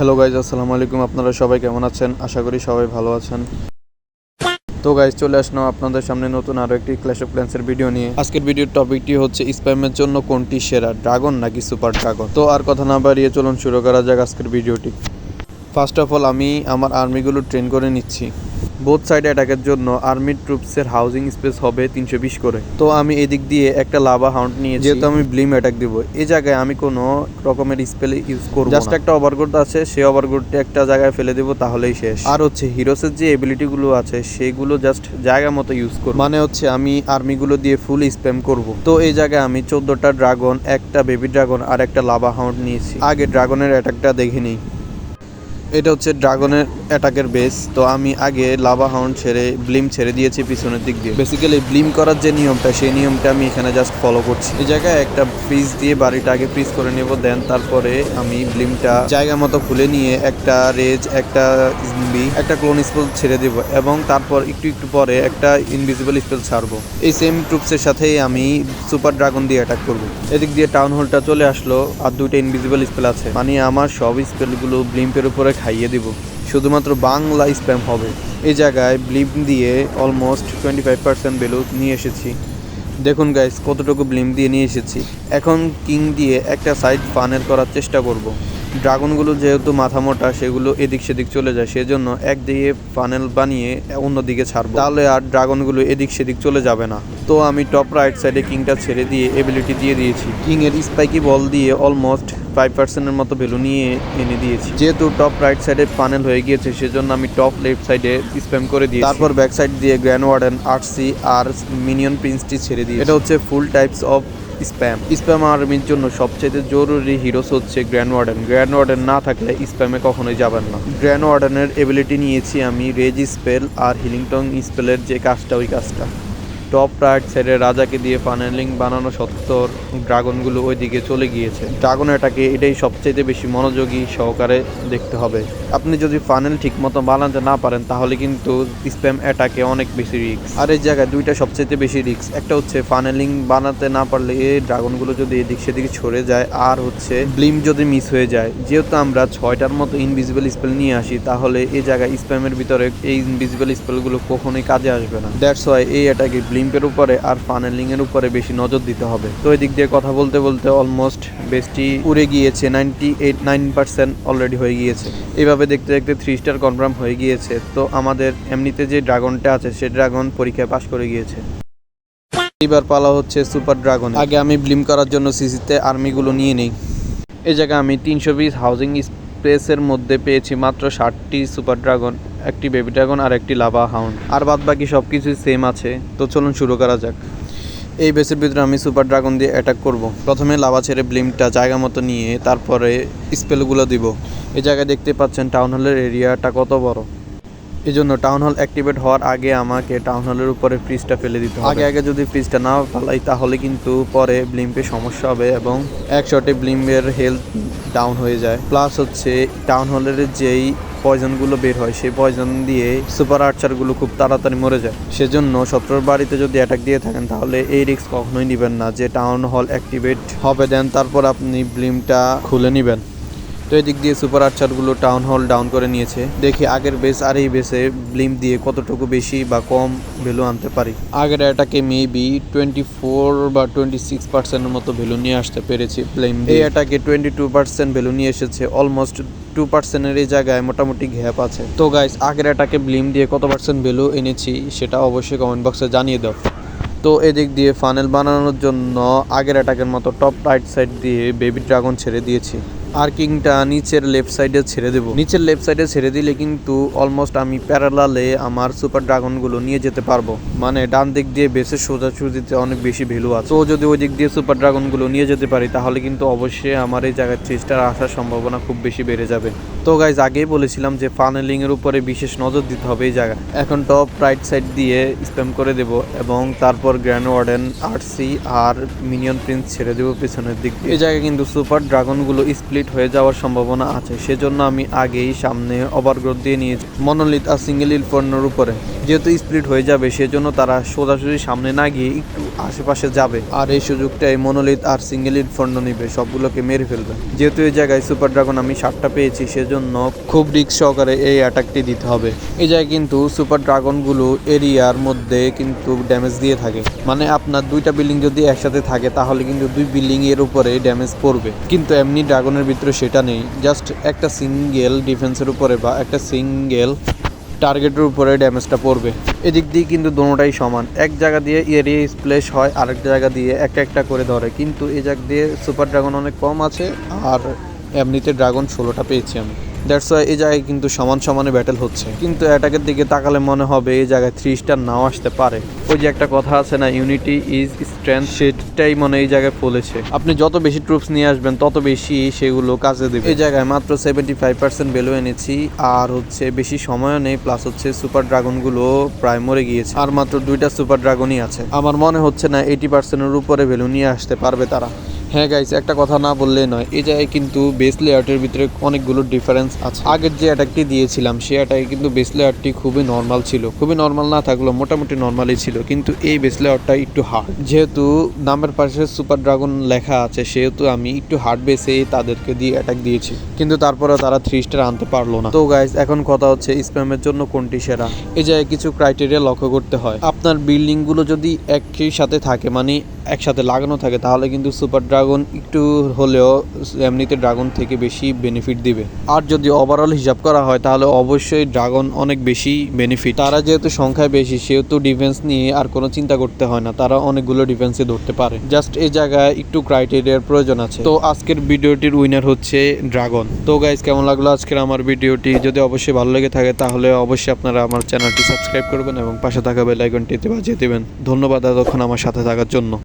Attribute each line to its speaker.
Speaker 1: Hello guys আসসালামু আলাইকুম। আপনারা সবাই কেমন আছেন? আশা করি সবাই ভালো আছেন। তো গাইজ চলে আসলাম আপনাদের সামনে নতুন আরও একটি ক্ল্যাশ অফ ক্ল্যান্সের ভিডিও নিয়ে। আজকের ভিডিওর টপিকটি হচ্ছে স্প্যামের জন্য কোনটি সেরা ড্রাগন নাকি সুপার ড্রাগন তো আর কথা না বাড়িয়ে চলুন, শুরু করা যাক আজকের ভিডিওটি ফার্স্ট অফ অল আমি আমার আর্মিগুলো ট্রেন করে নিচ্ছি। বোথ সাইডে অ্যাটাকের জন্য আর্মি ট্রুপসের হাউজিং স্পেস হবে তিনশো বিশ করে। তো আমি এদিক দিয়ে একটা লাভা হাউন্ড নিয়ে যেহেতু আমি ব্লিম অ্যাটাক দিব এই জায়গায় আমি কোনো রকমের স্পেল ইউজ করব জাস্ট একটা ওভারগোড আছে সেই ওভারগোডটি একটা জায়গায় ফেলে দেবো তাহলেই শেষ। আর হচ্ছে হিরোসের যে এবিলিটিগুলো আছে সেগুলো জাস্ট জায়গা মতো ইউজ করব। মানে হচ্ছে আমি আর্মিগুলো দিয়ে ফুল স্প্যাম করব। তো এই জায়গায় আমি চোদ্দটা ড্রাগন একটা বেবি ড্রাগন আর একটা লাভা হাউন্ড নিয়েছি। আগে ড্রাগনের অ্যাটাকটা দেখে নিই। এটা হচ্ছে ড্রাগনের অ্যাটাকের বেস। তো আমি আগে লাভা হাউন্ড ছেড়ে, ব্লিম ছেড়ে দিয়েছি পিছনের দিক দিয়ে। বেসিক্যালি ব্লিম করার যে নিয়মটা, সেই নিয়মটা আমি এখানে জাস্ট ফলো করছি। এই জায়গায় একটা ফ্রিজ দিয়ে বাড়িটা আগে ফ্রিজ করে নেব দেন তারপরে আমি ব্লিমটা জায়গা মতো খুলে নিয়ে একটা রেজ, একটা ইনবি একটা ক্লোন স্পেল ছেড়ে দেব এবং তারপর একটু একটু পরে একটা ইনভিজিবল স্পেল ছাড়বো। এই সেম ট্রুপসের সাথেই আমি সুপার ড্রাগন দিয়ে অ্যাটাক করব। এদিক দিয়ে টাউন হলটা চলে আসলো, আর দুইটা ইনভিজিবল স্পেল আছে। মানে আমার সব স্পেলগুলো ব্লিম্পের উপরে খাইয়ে দিব। শুধুমাত্র বাংলা স্প্যাম হবে। এই জায়গায় ব্লিম দিয়ে almost twenty five percent value নিয়ে এসেছি। দেখুন গাইস কতটুকু ব্লিম দিয়ে নিয়ে এসেছি। এখন কিং দিয়ে একটা সাইড ফানেল করার চেষ্টা করব। ড্রাগনগুলো যেহেতু মাথা মোটা, সেগুলো এদিক সেদিক চলে যায়, সেজন্য একদিকে ফানেল বানিয়ে অন্যদিকে ছাড়বো। তাহলে আর ড্রাগনগুলো এদিক সেদিক চলে যাবে না। তো আমি টপ রাইট সাইডে কিংটা ছেড়ে দিয়ে এবিলিটি দিয়ে দিয়েছি। কিংয়ের স্পাইকি বল দিয়ে অলমোস্ট ফাইভ পার্সেন্টের মতো ভ্যালু নিয়ে এনে দিয়েছি। যেহেতু টপ রাইট সাইডে ফানেল হয়ে গিয়েছে, সেজন্য আমি টপ লেফট সাইডে স্প্যাম করে দিই তারপর ব্যাক সাইড দিয়ে গ্র্যান্ড ওয়ার্ডেন আরসি আর মিনিয়ন প্রিন্সটি ছেড়ে দিই এটা হচ্ছে full types of spam. Spam আর্মির জন্য সবচেয়ে জরুরি হিরোস হচ্ছে গ্র্যান্ড ওয়ার্ডেন। গ্র্যান্ড ওয়ার্ডেন না থাকলে স্প্যামে কখনোই যাবেন না। গ্র্যান্ড ওয়ার্ডেনের এবিলিটি নিয়েছি আমি, রেজ স্পেল আর হিলিংটং স্পেলের যে কাজটা, ওই কাজটা। টপ রাইট সাইডে রাজাকে দিয়ে ফানেলিং বানানো সত্তর ড্রাগনগুলো ওইদিকে চলে গিয়েছে। ড্রাগন এটাকে এটাই সবচেয়ে বেশি মনোযোগী সহকারে দেখতে হবে। আপনি যদি ফানেল ঠিক মতো বানাতে না পারেন, তাহলে কিন্তু স্প্যাম অ্যাটাকে অনেক বেশি রিক্স আর এই জায়গায় দুইটা সবচেয়ে বেশি রিস্ক একটা হচ্ছে ফানেলিং বানাতে না পারলে এই ড্রাগনগুলো যদি এদিক সেদিকে ছড়ে যায়, আর হচ্ছে ব্লিম যদি মিস হয়ে যায়। যেহেতু আমরা ছয়টার মতো ইনভিজিবল স্পেল নিয়ে আসি, তাহলে এই জায়গায় স্প্যামের ভিতরে এই ইনভিজিবল স্পেলগুলো কখনোই কাজে আসবে না। দ্যাটস ওয়াই এই অ্যাটাকে ব্লিম্পের উপরে আর ফানেলিং এর উপরে বেশি নজর দিতে হবে। তো এই দিক দিয়ে কথা বলতে বলতে অলমোস্ট বেস্টি উড়ে গিয়েছে ninety eight nine percent already হয়ে গিয়েছে। এইভাবে দেখতে দেখতে থ্রি স্টার কনফার্ম হয়ে গিয়েছে। তো আমাদের এমনিতে যে ড্রাগনটা আছে, সে ড্রাগন পরীক্ষায় পাশ করে গিয়েছে। এবার পালা হচ্ছে সুপার ড্রাগন আগে আমি ব্লিম করার জন্য সিসিতে আর্মিগুলো নিয়ে নেই। এই জায়গায় আমি তিনশো বিশ হাউজিং স্পেসের মধ্যে পেয়েছি মাত্র ষাটটি সুপার ড্রাগন, একটি বেবি ড্রাগন আর একটি লাভা হাউন্ড। আর বাদ বাকি সব কিছুই সেম আছে। তো চলুন শুরু করা যাক। এই বেসের ভিতরে আমি সুপার ড্রাগন দিয়ে অ্যাটাক করব। প্রথমে লাভা ছেড়ে ব্লিমটা জায়গা মতো নিয়ে তারপরে স্পেলগুলো দিব। এই জায়গায় দেখতে পাচ্ছেন টাউন হলের এরিয়াটা কত বড়। এই জন্য টাউন হল অ্যাক্টিভেট হওয়ার আগে আমাকে টাউন হলের উপরে ফ্রিজটা ফেলে দিতে হবে। আগে আগে যদি ফ্রিজটা না পালাই তাহলে কিন্তু পরে ব্লিম্পে সমস্যা হবে এবং এক শটে ব্লিম্পের হেলথ ডাউন হয়ে যায়। প্লাস হচ্ছে টাউন হলের যেই পয়জনগুলো বের হয়, সেই পয়জন দিয়ে সুপার আর্চারগুলো খুব তাড়াতাড়ি মরে যায়। সেজন্য শত্রুর বাড়িতে যদি অ্যাটাক দিয়ে থাকেন, তাহলে এই রিস্ক কখনোই নেবেন না। যে টাউন হল অ্যাক্টিভেট হবে দেন তারপর আপনি ব্লিমটা খুলে নেবেন। তো এদিক দিয়ে সুপার আর্চারগুলো টাউন হল ডাউন করে নিয়েছে। দেখি আগের বেস আর এই বেসে ব্লিম দিয়ে কতটুকু বেশি বা কম ভ্যালু আনতে পারি। আগের এটাকে মেবি টোয়েন্টি ফোর বা টোয়েন্টি সিক্স পার্সেন্টের মতো ভ্যালু নিয়ে আসতে পেরেছি ব্লিম এই এটাকে টোয়েন্টি টু পার্সেন্ট ভ্যালু নিয়ে এসেছে অলমোস্ট টু পার্সেন্টের এই জায়গায় মোটামুটি গ্যাপ আছে। তো গাইস আগের এটাকে ব্লিম দিয়ে কত পার্সেন্ট ভ্যালু এনেছি সেটা অবশ্যই কমেন্ট বক্সে জানিয়ে দাও। তো এদিক দিয়ে ফানেল বানানোর জন্য আগের অ্যাটাকের মতো টপ রাইট সাইড দিয়ে বেবি ড্রাগন ছেড়ে দিয়েছি। আর কিংটা নিচের লেফট সাইডে ছেড়ে দেবো। নিচের লেফট সাইডে ছেড়ে দিলে কিন্তু অলমোস্ট আমি প্যারালালে আমার সুপার ড্রাগনগুলো নিয়ে যেতে পারব। মানে ডান দিক দিয়ে বেসের সোজাসুজিতে অনেক বেশি ভ্যালু আছে। তো যদি ওই দিক দিয়ে সুপার ড্রাগনগুলো নিয়ে যেতে পারি, তাহলে কিন্তু অবশ্যই আমার এই জায়গায় থ্রি স্টার আসার সম্ভাবনা খুব বেশি বেড়ে যাবে। তো গাইজ আগেই বলেছিলাম যে ফানেলিং এর উপরে বিশেষ নজর দিতে হবে এই জায়গা। এখন টপ রাইট সাইড দিয়ে স্প্যাম করে দেব এবং তারপর গ্র্যান্ড ওয়ার্ডেন আরসি আর মিনিয়ন প্রিন্স ছেড়ে দেবো পেছনের দিক দিয়ে। এই জায়গায় কিন্তু সুপার ড্রাগনগুলো স্প্লিট হয়ে যাওয়ার সম্ভাবনা আছে, সেজন্য আমি আগেই সামনে ওভারগ্রোথ দিয়ে নিয়েছি। মনোলিথ আর সিঙ্গেল ইল পণ্যের উপরে। যেহেতু স্প্লিট হয়ে যাবে, সেজন্য তারা সোজাসুজি সামনে না গিয়ে একটু আশেপাশে যাবে। আর এই সুযোগটাই মনোলিথ আর সিঙ্গেল ইনফর্ন নিবে, সবগুলোকে মেরে ফেলবে। যেহেতু এই জায়গায় সুপার ড্রাগন আমি সাতটা পেয়েছি, সেজন্য খুব রিক্স সহকারে এই অ্যাটাকটি দিতে হবে। এই জায়গায় কিন্তু সুপার ড্রাগনগুলো এরিয়ার মধ্যে কিন্তু ড্যামেজ দিয়ে থাকে। মানে আপনার দুইটা বিল্ডিং যদি একসাথে থাকে, তাহলে কিন্তু দুই বিল্ডিং এর উপরে ড্যামেজ পড়বে। কিন্তু এমনি ড্রাগনের ভিতরে সেটা নেই। জাস্ট একটা সিঙ্গেল ডিফেন্সের উপরে বা একটা সিঙ্গেল টার্গেটের উপরে ড্যামেজটা পড়বে। এদিক দিয়ে কিন্তু দোনোটাই সমান। এক জায়গা দিয়ে এরিয়া স্প্লেশ হয়, আরেক জায়গা দিয়ে একটা একটা করে ধরে। কিন্তু এ জায়গা দিয়ে সুপার ড্রাগন অনেক কম আছে, আর এমনিতে ড্রাগন ষোলোটা পেয়েছি আমি। দ্যাটস ওয়াই এই জায়গায় কিন্তু সমান সমানে ব্যাটেল হচ্ছে। কিন্তু অ্যাটাকের দিকে তাকালে মনে হবে এই জায়গায় থ্রি স্টার নাও আসতে পারে। ওই যে একটা কথা আছে না ইউনিটি ইজ স্ট্রেংথ সেটাই মনে এই জায়গায় ফলেছে। আপনি যত বেশি ট্রুপস নিয়ে আসবেন, তত বেশি সেগুলো কাজে দেবে। এই জায়গায় মাত্র সেভেন্টি ফাইভ পার্সেন্ট ভ্যালু এনেছি, আর হচ্ছে বেশি সময়ও নেই প্লাস হচ্ছে সুপার ড্রাগনগুলো প্রায় মরে গিয়েছে। আর মাত্র দুইটা সুপার ড্রাগনই আছে। আমার মনে হচ্ছে না এইটি পার্সেন্টের উপরে ভ্যালু নিয়ে আসতে পারবে তারা। হ্যাঁ গাইস একটা কথা না বললেই নয়। এই জায়গায় কিন্তু বেস লেয়ারটির ভিতরে অনেকগুলো ডিফারেন্স আছে। আগের যে অ্যাটাকটি দিয়েছিলাম, সে অ্যাটাকে কিন্তু বেস লেয়ারটি খুবই নর্মাল ছিল। খুবই নর্মাল না থাকলেও মোটামুটি নর্মালই ছিল, কিন্তু এই বেস লেয়ারটা একটু হার্ড যেহেতু নামের পাশে সুপার ড্রাগন লেখা আছে, সেহেতু আমি একটু হার্ড বেসে তাদেরকে দিয়ে অ্যাটাক দিয়েছি। কিন্তু তারপরে তারা থ্রি স্টার আনতে পারল না। তো গাইস এখন কথা হচ্ছে স্প্যামের জন্য কোনটি সেরা? এই জায়গায় কিছু ক্রাইটেরিয়া লক্ষ্য করতে হয়। আপনার বিল্ডিংগুলো যদি একই সাথে থাকে মানে একসাথে লাগানো থাকে, তাহলে কিন্তু সুপার ড্রাগন একটু হলেও এমনিতে ড্রাগন থেকে বেশি বেনিফিট দিবে। আর যদি ওভারঅল হিসাব করা হয়, তাহলে অবশ্যই ড্রাগন অনেক বেশি বেনিফিট তারা যেহেতু সংখ্যায় বেশি, সেহেতু ডিফেন্স নিয়ে আর কোনো চিন্তা করতে হয় না। তারা অনেকগুলো ডিফেন্সে ধরতে পারে। জাস্ট এই জায়গায় একটু ক্রাইটেরিয়ার প্রয়োজন আছে। তো আজকের ভিডিওটির উইনার হচ্ছে ড্রাগন। তো গাইজ কেমন লাগল আজকের আমার ভিডিওটি? যদি অবশ্যই ভালো লেগে থাকে, তাহলে অবশ্যই আপনারা আমার চ্যানেলটি সাবস্ক্রাইব করবেন এবং পাশে থাকা বেল বাজিয়ে দেবেন। ধন্যবাদ এতক্ষণ আমার সাথে থাকার জন্য।